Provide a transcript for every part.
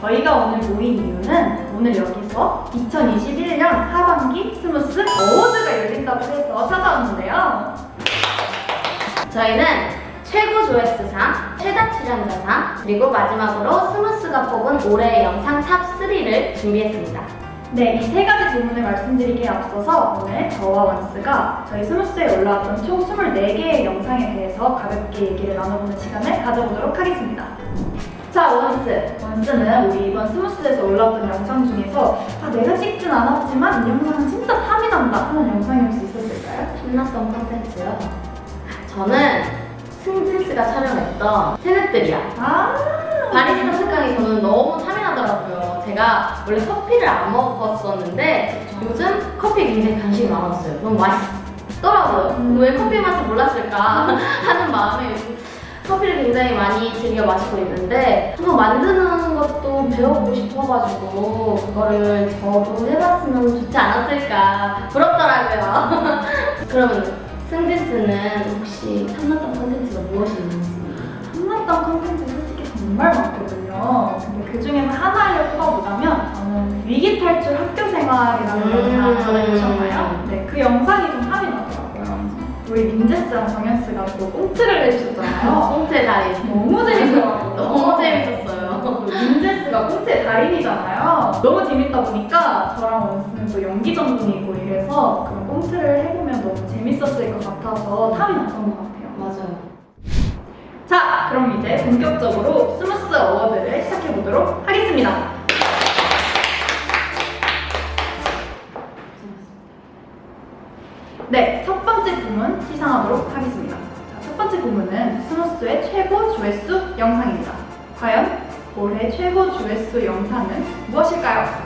저희가 오늘 모인 이유는 오늘 여기서 2021년 하반기 스무스 어워드가 열린다고 해서 찾아왔는데요. 저희는 최고 조회수상, 최다 출연자상, 그리고 마지막으로 스무스가 뽑은 올해의 영상 탑3를 준비했습니다. 네, 이 세 가지 질문을 말씀드리기에 앞서서 오늘 저와 원스가 저희 스무스에 올라왔던 총 24개의 영상에 대해서 가볍게 얘기를 나눠보는 시간을 가져보도록 하겠습니다. 자, 원스. 원스는 우리 이번 스무스에서 올라왔던 영상 중에서 아, 내가 찍진 않았지만 이 영상은 진짜 탐이 난다 하는 영상이 혹시 있었을까요? 신났던 콘텐츠요. 저는 승진스가 촬영했던 새내들이야. 아, 바리스타 특강이 저는 너무 탐이 나더라고요. 제가 원래 커피를 안 먹었었는데 요즘 커피에 굉장히 관심이 많았어요. 너무 맛있더라고요. 음. 왜 커피 맛을 몰랐을까 하는 마음에 요즘 커피를 굉장히 많이 즐겨 마시고 있는데 한번 만드는 것도 배워보고 싶어가지고 그거를 저도 해봤으면 좋지 않았을까 부럽더라고요. 그러면 승진스는 혹시 탐났던 콘텐츠가 무엇이 있는지 탐났던 컨텐츠 솔직히 정말 많거든요. 근데 그 중에서 하나를 꼽아보자면 저는 위기 탈출 학교 생활이라는 음. 영상 전에 보셨나요? 네, 그 영상이 나더라고요. 우리 민재스랑 정현스가 또 꽁트를 해주셨잖아요. 꽁트의 달인 너무 재밌더라고요. 너무 재밌었어요. 민재스가 꽁트의 달인이잖아요. 너무 재밌다 보니까 저랑 원스는 또 연기 전공이고 이래서 그런 꽁트를 해보면 너무 재밌었을 것 같아서 탐이 났던 것 같아요. 맞아요. 자, 그럼 이제 본격적으로 스무스 어워드를 시작해 보도록 하겠습니다. 네, 첫 번째 부문 시상하도록 하겠습니다. 자, 첫 번째 부문은 스무스의 최고 조회수 영상입니다. 과연 올해 최고 조회수 영상은 무엇일까요?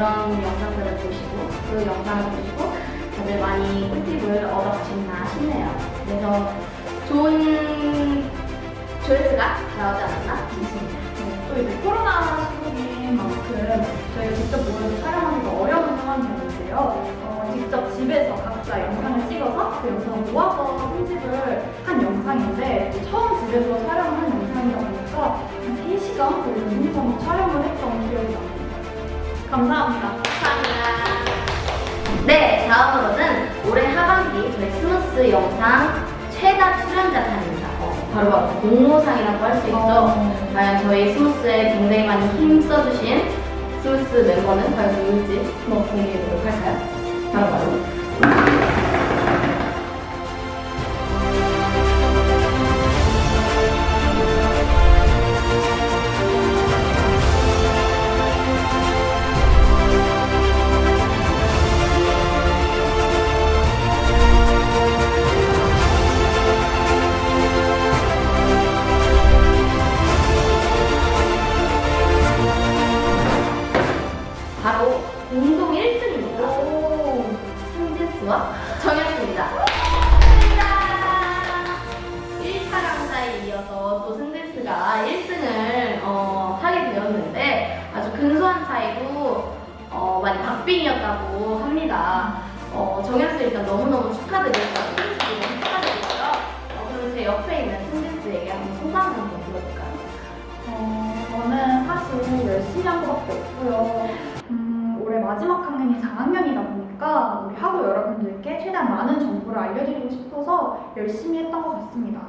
그런 영상들을 보시고 그 영상을 보시고 다들 많이 꿀팁을 얻어가셨나 싶네요. 그래서 좋은 조회수가 나오지 않았나 싶습니다. 네, 또 이제 코로나 시국인 만큼 저희가 직접 모여서 촬영하기가 어려운 상황이었는데요. 어, 직접 집에서 각자 영상을 찍어서 그 영상을 모아서 편집을 한 영상인데 처음 집에서 촬영한 영상이다 보니까 한 3시간 거의 6분 정도 촬영을 했던 기억이 납니다. 감사합니다. 감사합니다. 네, 다음으로는 올해 하반기 저희 스무스 영상 최다 출연자상입니다. 어, 바로 바로 공모상이라고 할 수 있죠. 어. 과연 저희 스무스에 굉장히 많이 힘써주신 스무스 멤버는 과연 누굴지 한번 공개해보도록 할까요? 바로 바로. 근소한 차이로 어, 많이 박빙이었다고 합니다. 어, 정현수 일단 너무너무 축하드리고요. 승진스도 너무 축하드리고요. 어, 그럼 제 옆에 있는 승진스에게 한번 소감 한번 들어볼까요? 어, 저는 사실 열심히 한 것밖에 없고요. 음, 올해 마지막 학년이 4학년이다 보니까 우리 학우 여러분들께 최대한 많은 정보를 알려드리고 싶어서 열심히 했던 것 같습니다.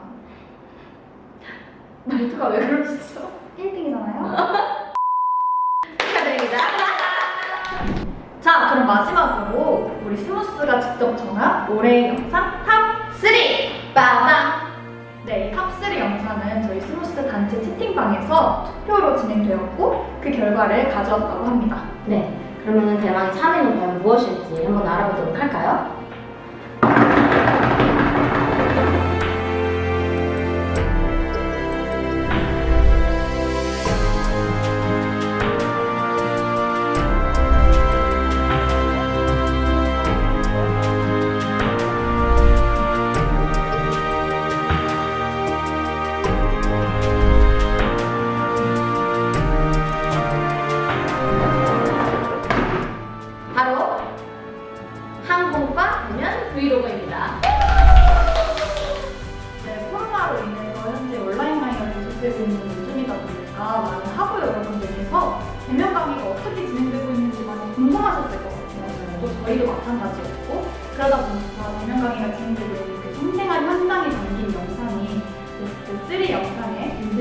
말투가 왜 그러시죠? 1등이잖아요. 자, 그럼 마지막으로 우리 스무스가 직접 정한 올해의 영상 탑 3! 빠밤! 네, 탑3 영상은 저희 스무스 단체 채팅방에서 투표로 진행되었고 그 결과를 가져왔다고 합니다. 네. 그러면 대망의 3위는 과연 무엇일지 한번 알아보도록 할까요?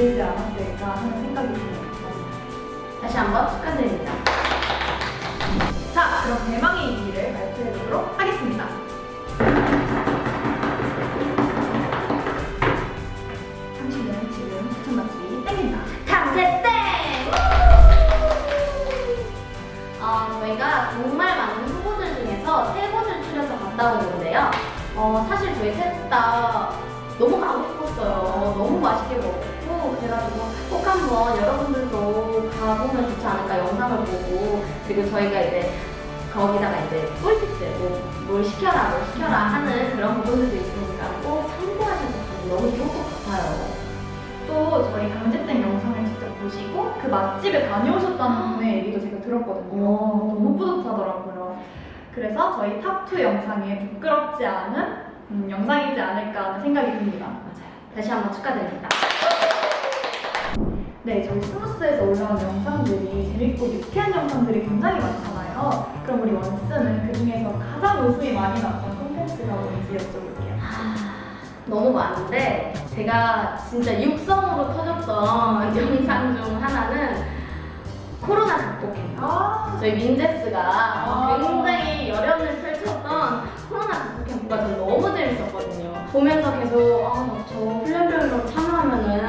들지 않았을까 하는 생각이 듭니다. 다시 한번 축하드립니다. 자, 그럼 대망의 2위를 발표해 보도록 하겠습니다. 당신은 지금 추천받기 땡긴다. 탐색땡! 어, 저희가 정말 많은 후보들 중에서 세 곳을 추려서 갔다 온 건데요. 어, 사실 저희 셋 다 너무 가고 싶었어요. 너무 맛있게 먹고 그래가지고 꼭 한번 여러분들도 가보면 좋지 않을까 영상을 보고 그리고 저희가 이제 거기다가 이제 꿀팁들 뭐, 뭘 시켜라 뭘 시켜라 하는 그런 부분들도 있으니까 꼭 참고하셔서 너무 좋을 것 같아요. 또 저희 강제땡 영상을 직접 보시고 그 맛집에 다녀오셨다는 분의 얘기도 제가 들었거든요. 오. 너무 뿌듯하더라고요. 그래서 저희 탑2 영상에 부끄럽지 않은 음, 영상이지 않을까 하는 생각이 듭니다. 맞아요. 다시 한번 축하드립니다. 네, 저희 스무스에서 올라온 영상들이 재밌고 유쾌한 영상들이 굉장히 많잖아요. 그럼 우리 원스는 그 중에서 가장 웃음이 많이 났던 콘텐츠가 뭔지 여쭤볼게요. 아, 너무 많은데 제가 진짜 육성으로 터졌던 영상 중 하나는 코로나 극복 캠프. 아, 저희 민제스가 아. 굉장히 열연을 펼쳤던 코로나 극복 캠프가 전 너무 재밌었거든요. 보면서 계속 아, 저 훈련병으로 참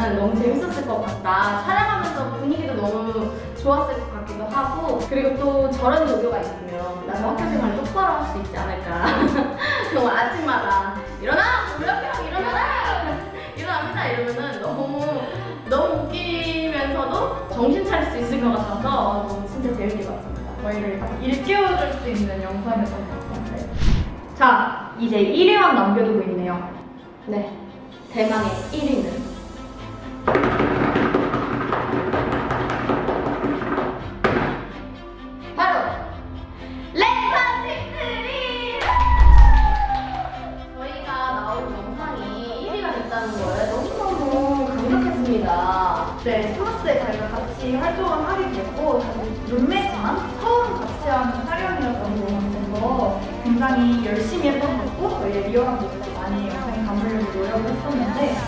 여하면은 너무 재밌었을 것 같다. 촬영하면서 분위기도 너무 좋았을 것 같기도 하고 그리고 또 저런 요교가 있으면 나도 학교 생활 똑바로 할 수 있지 않을까. 정말 아침마다 일어나! 훈련병 일어나라! 일어납니다 이러면은 너무 너무 웃기면서도 정신 차릴 수 있을 것 같아서 너무 진짜 재밌게 봤습니다. 저희를 딱 일깨워줄 수 있는 영상이었던 것 같아요. 자, 이제 1위만 남겨두고 있네요. 네. 대망의 1위는 바로 랩파팀들이 저희가 나온 영상이 1위가 됐다는 거에 너무너무 감격했습니다. 네, 스마스에 저희가 같이 활동을 하게 됐고 사실 룸메지만 처음 같이 하는 촬영이었던 것 같아서 굉장히 열심히 했던 것 같고 저희의 리얼한 모습도 많이 영상에 담으려고 노력을 했었는데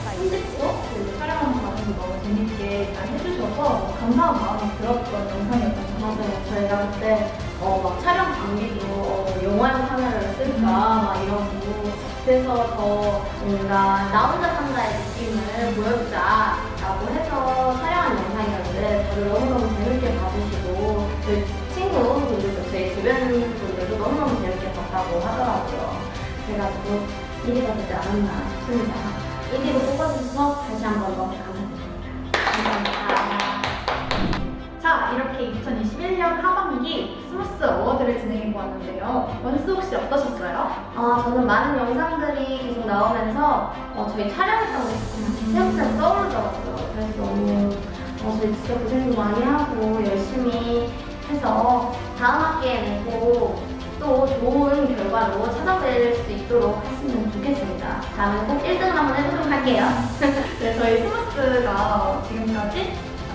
재밌게 잘 해주셔서 감사한 마음이 들었던 영상이었던 것 같아요. 맞아요. 저희가 그때 어, 막 촬영 장비도 어, 영화용 카메라를 쓸까 막 이러고 그래서 더 뭔가 나 혼자 산다의 느낌을 보여주자 라고 해서 촬영한 영상이었는데 다들 너무너무 재밌게 봐주시고 저희 친구 그리고 저희 주변 분들도 너무너무 재밌게 봤다고 하더라고요. 그래가지고 1위가 되지 않았나 싶습니다. 1위로 뽑아주셔서 다시 한번 너무 어워드를 진행해 보았는데요. 원스 혹시 어떠셨어요? 아, 저는 많은 영상들이 계속 나오면서 어, 저희 촬영했던 게 새록새록 떠오르더라고요. 그래서 너무 어, 저희 진짜 고생도 많이 하고 열심히 해서 다음 학기에는 꼭또 좋은 결과로 찾아뵐 수 있도록 했으면 좋겠습니다. 다음에 꼭 1등을 한번 해보도록 할게요. 네, 저희 스무스가 지금까지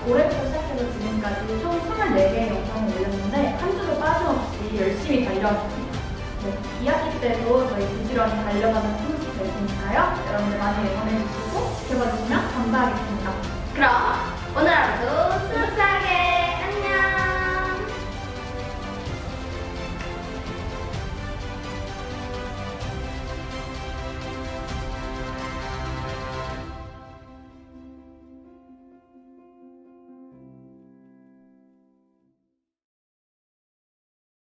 올해부터 시작해서 지금까지 총 24개의 영상을 올렸는데 한 주도 빠짐없이 열심히 달려왔습니다. 네, 2학기 때도 저희 부지런히 달려가는 스무스 될 테니까요. 여러분들 많이 응원해주시고 지켜봐주시면 감사하겠습니다. 그럼 오늘 하루